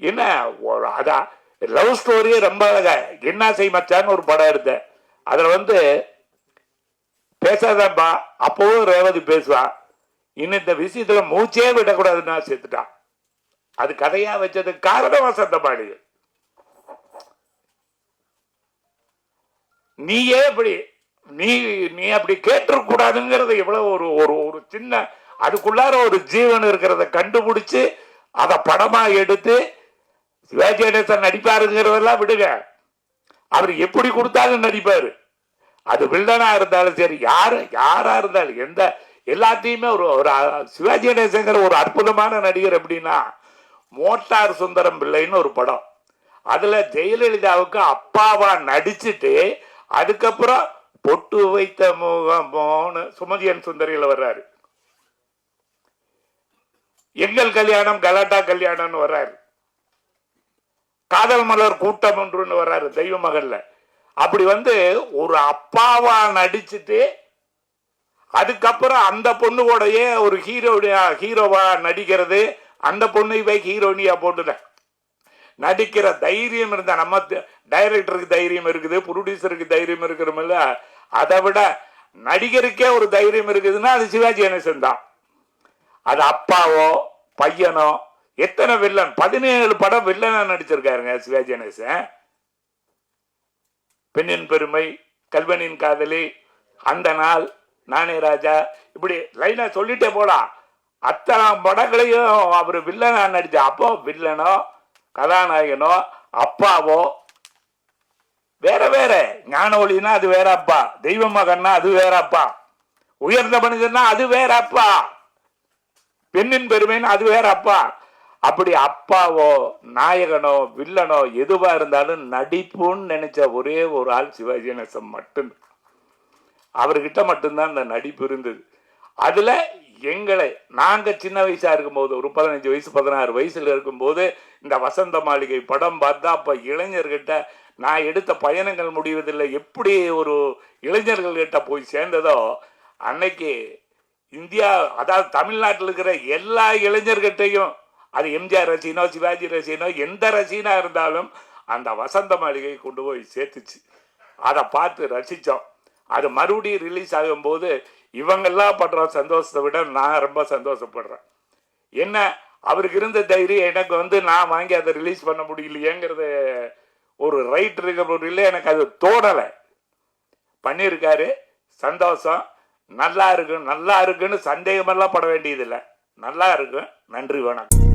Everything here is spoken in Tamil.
என்ன? ஒரு- அதான் லவ் ஸ்டோரியே ரொம்ப அழகா. என்ன செய் மச்சான்னு ஒரு படம் எடுத்தேன். அதில் வந்து பேசாதான்ப்பா அப்போவும் ரேவதி பேசுவான் இன்னும் இந்த விஷயத்தில் மூச்சே விடக்கூடாதுன்னா சேர்த்துட்டான் அது கதையா வச்சது காரணம் வசந்த நீயே இப்படி நீ நீ அப்படி கேட்டுக்கூடாதுங்கிறது எவ்வளவு ஒரு ஒரு ஒரு சின்ன அதுக்குள்ளார ஒரு ஜீவன் இருக்கிறத கண்டுபிடிச்சு அதை படமா எடுத்து சிவாஜி கணேசன் நடிப்பாருங்கிறதெல்லாம் விடுங்க. அவர் எப்படி கொடுத்தாலும் நடிப்பாரு. அது வில்லனா இருந்தாலும் சரி யாரு யாரா இருந்தாலும் எந்த எல்லாத்தையுமே ஒரு ஒரு சிவாஜி கணேசங்கிற ஒரு அற்புதமான நடிகர் எப்படின்னா மோட்டார் சுந்தரம் பிள்ளைன்னு ஒரு படம். அதுல ஜெயலலிதாவுக்கு அப்பாவா நடிச்சுட்டு அதுக்கப்புறம் பொட்டு வைத்த முகமோன்னு சுமதியன் சுந்தரியில வர்றாரு. எங்கள் கல்யாணம் கலாட்டா கல்யாணம்னு வர்றாரு. காதல் மலர் கூட்டம் ஒன்றுன்னு வர்றாரு தெய்வ மகள்ல. அப்படி வந்து ஒரு அப்பாவா நடிச்சுட்டு அதுக்கப்புறம் அந்த பொண்ணு கூடயே ஒரு ஹீரோனியா ஹீரோவா நடிக்கிறது அந்த பொண்ணு போய் ஹீரோனியா போட்டுல நடிக்கிற தைரியம் இருந்தா நம்ம டைரக்டருக்கு தைரியம் இருக்குது ப்ரொடியூசருக்கு தைரியம் இருக்கிறோமில்ல அதை விட நடிகருக்கே ஒரு தைரியம் இருக்குதுன்னா அது சிவாஜி கணேசன் தான். அது அப்பாவோ பையனோ எத்தனை வில்லன்? பதினேழு படம் வில்லனா நடிச்சிருக்காருங்க சிவாஜி கணேசன். பெண்ணின் பெருமை கல்வனின் காதலி அந்த நாள் நானே ராஜா இப்படி லைனா சொல்லிட்டே போலாம். அத்தனை படங்களையும் அவர் வில்லனா நடிச்ச அப்போ வில்லனோ கதாநாயகனோ அப்பாவோ வேற வேற. ஞான ஒளினா அது வேற அப்பா. தெய்வ மகன்னா அது வேற அப்பா. உயர்ந்த மனிதன்னா அது வேற அப்பா. பெண்ணின் பெருமைன்னு அது வேற அப்பா. அப்படி அப்பாவோ நாயகனோ வில்லனோ எதுவா இருந்தாலும் நடிப்புன்னு நினைச்ச ஒரே ஒரு ஆள் சிவாஜி கணேசன் மட்டும். அவர்கிட்ட மட்டும்தான் அந்த நடிப்பு இருந்தது. அதுல எங்களை நாங்க சின்ன வயசா இருக்கும்போது ஒரு பதினஞ்சு வயசு பதினாறு வயசுல இருக்கும்போது இந்த வசந்த மாளிகை படம் பார்த்தா அப்ப இளைஞர்கிட்ட நான் எடுத்த பயணங்கள் முடிவதில்லை எப்படி ஒரு இளைஞர்கள்கிட்ட போய் சேர்ந்ததோ அன்னைக்கு இந்தியா அதாவது தமிழ்நாட்டில் இருக்கிற எல்லா இளைஞர்கிட்டையும் அது எம்ஜிஆர் ரசிகனோ சிவாஜி ரசிகனோ எந்த ரசீனாக இருந்தாலும் அந்த வசந்த மாளிகை கொண்டு போய் சேர்த்துச்சு. அதை பார்த்து ரசித்தோம் அது மறுபடியும் ரிலீஸ் ஆகும்போது இவங்கெல்லாம் படுற சந்தோஷத்தை விட நான் ரொம்ப சந்தோஷப்படுறேன். என்ன? அவருக்கு இருந்த தைரியம் எனக்கு வந்து நான் வாங்கி அதை ரிலீஸ் பண்ண முடியலையேங்கிறது ஒரு ரைட் முடியல எனக்கு அது தோணலை. பண்ணியிருக்காரு. சந்தோஷம். நல்லா இருக்கும் நல்லா இருக்குன்னு சந்தேகமெல்லாம் பட வேண்டியதில்லை. நல்லா இருக்கும் நன்றி வணக்கம்.